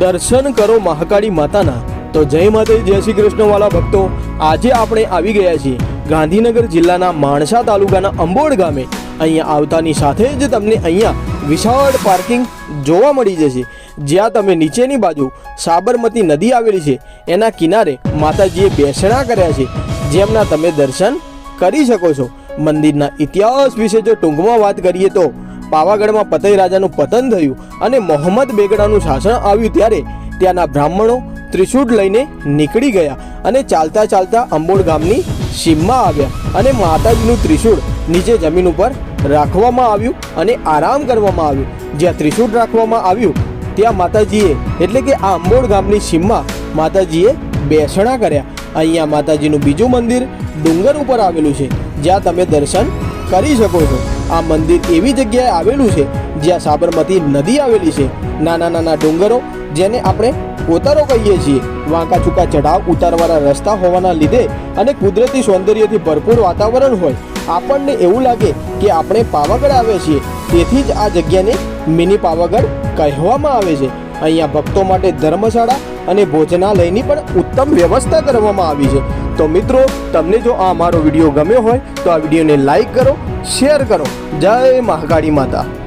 દર્શન કરો મહાકાળી માતાના. તો જય માતા જય શ્રી કૃષ્ણવાળા ભક્તો. આજે આપણે આવી ગયા છીએ ગાંધીનગર જિલ્લાના માણસા તાલુકાના અંબોડ ગામે. અહીંયા આવતાની સાથે જ તમને અહીંયા વિશાળ પાર્કિંગ જોવા મળી જશે. જ્યાં તમે નીચેની બાજુ સાબરમતી નદી આવેલી છે, એના કિનારે માતાજીએ બેસણા કર્યા છે. જેમના તમે દર્શન કરી શકો છો. મંદિરના ઇતિહાસ વિશે જો ટૂંકમાં વાત કરીએ તો પાવાગઢમાં પતઈ રાજાનું પતન થયું અને મોહમ્મદ બેગડાનું શાસન આવ્યું ત્યારે ત્યાંના બ્રાહ્મણો ત્રિશૂળ લઈને નીકળી ગયા અને ચાલતા ચાલતા અંબોડ ગામની સીમમાં આવ્યા અને માતાજીનું ત્રિશૂળ નીચે જમીન ઉપર રાખવામાં આવ્યું અને આરામ કરવામાં આવ્યું. જ્યાં ત્રિશૂળ રાખવામાં આવ્યું, ત્યાં માતાજીએ, એટલે કે આ અંબોડ ગામની સીમમાં માતાજીએ બેસણા કર્યા. અહીંયા માતાજીનું બીજું મંદિર ડુંગર ઉપર આવેલું છે, જ્યાં તમે દર્શન કરી શકો છો. આ મંદિર એવી જગ્યાએ આવેલું છે જ્યાં સાબરમતી નદી આવેલી છે. નાના નાના ડુંગરો જેને આપણે કોતરો કહીએ છીએ. વાંકા ચૂકા ચઢાવ ઉતારવાળા રસ્તા હોવાના લીધે અને કુદરતી સૌંદર્યથી ભરપૂર વાતાવરણ હોય. આપણને એવું લાગે કે આપણે પાવાગઢ આવે છીએ. તેથી જ આ જગ્યાને મિની પાવાગઢ કહેવામાં આવે છે. અહીંયા ભક્તો માટે ધર્મશાળા અને ભોજનાલયની પણ ઉત્તમ વ્યવસ્થા કરવામાં આવી છે. તો મિત્રો, તમને જો આ અમારો વીડિયો ગમ્યો હોય, તો આ વિડીયોને લાઈક કરો શેર કરો. જય મહાકાળી માતા.